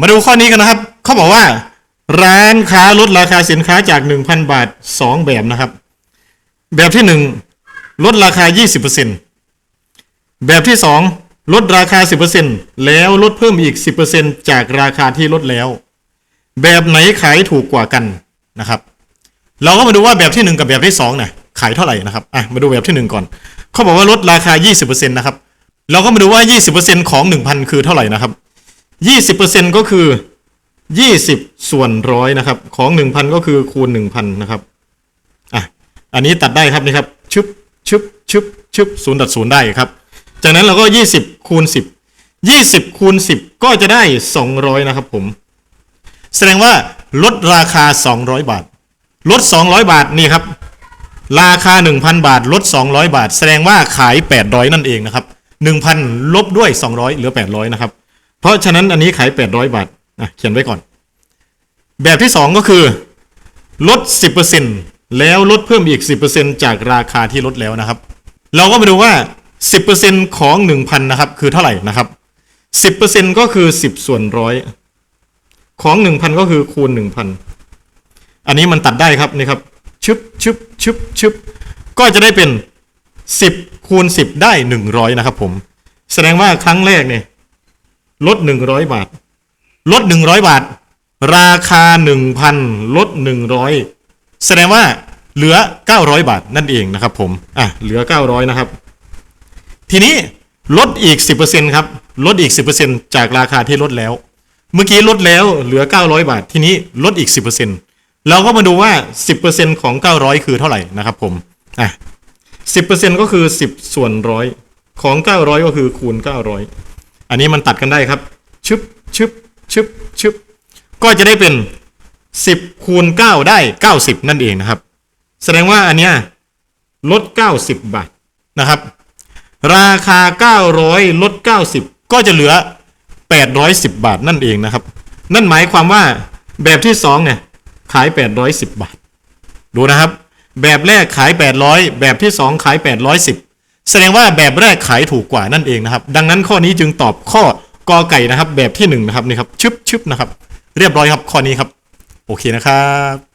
มาดูข้อนี้กันนะครับ เขาบอกว่า ร้านค้าลดราคาสินค้าจาก 1,000 บาท 2 แบบนะครับ แบบที่ 1 ลดราคา 20%แบบที่ 2 ลดราคา 10%แล้วลดเพิ่มอีก 10%จากราคาที่ลดแล้ว แบบไหนขายถูกกว่ากันนะครับ เราก็มาดูว่าแบบที่ 1 กับแบบที่2เนี่ยขายเท่าไหร่นะครับอะมาดูแบบที่ 1 ก่อน เขาบอกว่าลดราคา 20%นะครับ เราก็มาดูว่า 20%ของ 1,000 คือเท่าไหร่นะครับ 20%ก็คือ 20 ส่วนร้อยนะครับ ของ 1,000 ก็คือคูณ 1,000 นะครับอะอันนี้ตัดได้ครับนี่ครับชึบชึบชึบชึบศูนย์ตัดศูนย์ได้ครับ จากนั้นเราก็ 20 คูณ 10 20 คูณ 10 ก็จะได้ 200 นะครับผม แสดงว่าลดราคา 200 บาท ลด 200 บาทนี่ครับ ราคา 1,000 บาท ลด 200 บาท แสดงว่าขาย 800 นั่นเองนะครับ 1,000 ลบด้วย 200 เหลือ 800 นะครับ เพราะฉะนั้นอันนี้ขาย800บาทอะเขียนไว้ก่อน แบบที่2ก็คือ ลด10%แล้วลดเพิ่มอีก10%จากราคาที่ลดแล้วนะครับ เราก็มาดูว่า10%ของ1,000นะครับ คือเท่าไหร่นะครับ10%ก็คือ10ส่วนร้อยของ1,000ก็คือคูณ1,000อันนี้มันตัดได้ครับนี่ครับชึบชึบชึบชึบก็จะได้เป็น10คูณ10ได้100นะครับผม แสดงว่าครั้งแรกเนี่ย ลดหนึ่งร้อยบาท ลดหนึ่งร้อยบาท ราคาหนึ่งพันลดหนึ่งร้อยแสดงว่าเหลือเก้าร้อยบาทนั่นเองนะครับ ผมอะเหลือเก้าร้อยนะครับ ทีนี้ลดอีกสิบเปอร์เซ็นครับลดอีกสิบเปอร์เซ็นจากราคาที่ลดแล้ว เมื่อกี้ลดแล้วเหลือเก้าร้อยบาท ทีนี้ลดอีกสิบเปอร์เซ็นเราก็มาดูว่าสิบเปอร์เซ็นของเก้าร้อยคือเท่าไหร่นะครับ ผมอะสิบเปอร์เซ็นก็คือสิบส่วนร้อยของเก้าร้อยก็คือคูณเก้าร้อย อันนี้มันตัดกันได้ครับ ชึบชึบชึบชึบก็จะได้เป็น 10คูณ9ได้ 90 นั่นเองนะครับ แสดงว่าอันเนี้ยลด 90 บาทนะครับ ราคา 900 ลด 90 ก็จะเหลือ 810 บาทนั่นเองนะครับ นั่นหมายความว่าแบบที่2เนี่ยขาย 810 บาท ดูนะครับ แบบแรกขาย 800 แบบที่ 2 ขาย 810 แสดงว่าแบบแรกขายถูกกว่านั่นเองนะครับ ดังนั้นข้อนี้จึงตอบข้อกอไก่นะครับ แบบที่1นะครับนี่ครับชึบชึบนะครับ เรียบร้อยครับข้อนี้ครับ โอเคนะครับ